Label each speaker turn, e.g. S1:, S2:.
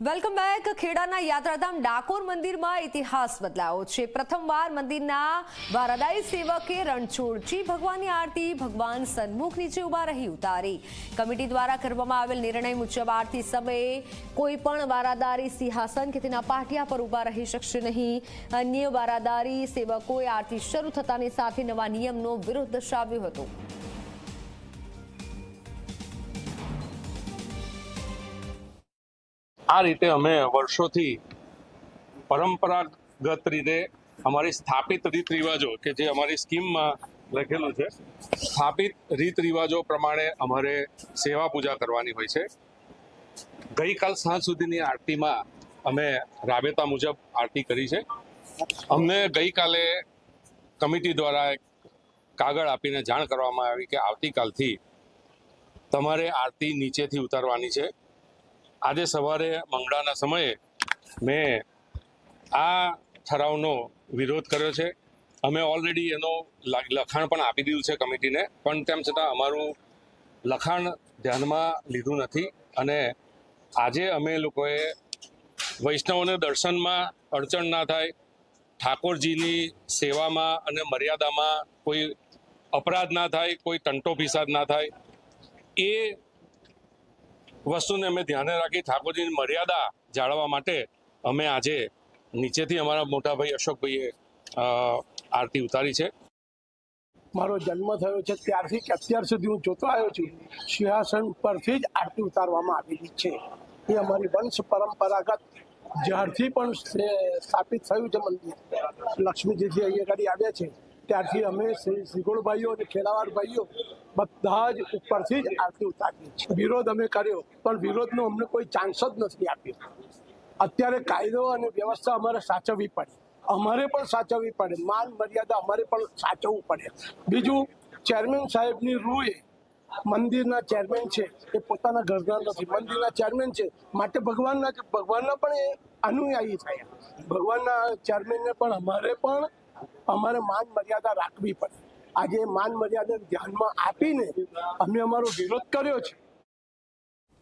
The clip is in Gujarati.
S1: વેલકમ બેક ખેડાના યાત્રાધામ ડાકોર મંદિરમાં ઇતિહાસ બદલાયો છે. પ્રથમવાર મંદિરના વારાદાઈ સેવકે રણછોડજી ભગવાનની આરતી ભગવાન સન્મુખ નીચે ઊભા રહી ઉતારી. કમિટી દ્વારા કરવામાં આવેલ નિર્ણય મુજબ આરતી સમયે કોઈ પણ વારાદારી સિંહાસન કે તેના પાટિયા પર ઊભા રહી શકશે નહીં. અન્ય વારાદારી સેવકોએ આરતી શરૂ થતાની સાથે નવા નિયમનો વિરોધ દર્શાવ્યો હતો.
S2: આ રીતે અમે વર્ષોથી પરંપરાગત રીતે અમારી સ્થાપિત રીત રિવાજો કે જે અમારી સ્કીમમાં લખેલું છે, સ્થાપિત રીત રિવાજો પ્રમાણે અમારે સેવા પૂજા કરવાની હોય છે. ગઈકાલ સાંજ સુધીની આરતીમાં અમે રાબેતા મુજબ આરતી કરી છે. અમને ગઈકાલે કમિટી દ્વારા એક કાગળ આપીને જાણ કરવામાં આવી કે આવતીકાલથી તમારે આરતી નીચેથી ઉતારવાની છે. આજે સવારે મંગળાના સમયે મેં આ ઠરાવનો વિરોધ કર્યો છે. અમે ઓલરેડી એનો લખાણ પણ આપી દીધું છે કમિટીને, પણ તેમ છતાં અમારું લખાણ ધ્યાનમાં લીધું નથી અને આજે અમે લોકોએ વૈષ્ણવોને દર્શનમાં અડચણ ના થાય, ઠાકોરજીની સેવામાં અને મર્યાદામાં કોઈ અપરાધ ના થાય, કોઈ ટંટો ફિસાદ ના થાય, એ વસ્તુને અમે ધ્યાને રાખી ઠાકોરજીની મર્યાદા જાળવવા માટે અમે આજે નીચેથી અમારા મોટાભાઈ અશોકભાઈએ આરતી ઉતારી છે.
S3: મારો જન્મ થયો છે ત્યારથી કે અત્યાર સુધી હું જોતો આવ્યો છું. સિંહાસન પરથી જ આરતી ઉતારવામાં આવેલી છે. એ અમારી વંશ પરંપરાગત જ્યારથી પણ સ્થાપિત થયું છે મંદિર. લક્ષ્મીજીથી અહીંયા આગળ આવ્યા છે. ત્યારથી અમે શ્રી શ્રીગોળ ભાઈઓ અને ખેડાવાડ ભાઈઓ બધા જ ઉપરથી જ આરતી ઉતારીએ છીએ. વિરોધ અમે કર્યો, પણ વિરોધનો અમને કોઈ ચાન્સ જ નથી આપ્યો. અત્યારે કાયદો અને વ્યવસ્થા અમારે સાચવવી પડે. અમારે પણ સાચવવી પડે. માન મર્યાદા અમારે પણ સાચવવું પડે. બીજું ચેરમેન સાહેબની રૂએ મંદિરના ચેરમેન છે, એ પોતાના ઘરના નથી. મંદિરના ચેરમેન છે. માટે ભગવાનના ભગવાનના પણ એ અનુયાયી થયા. ભગવાનના ચેરમેનને પણ અમારે પણ અમારે માન મર્યાદા રાખવી પડે. આજે માન મર્યાદા ધ્યાનમાં આપીને અમે અમારો વિરોધ કર્યો છે.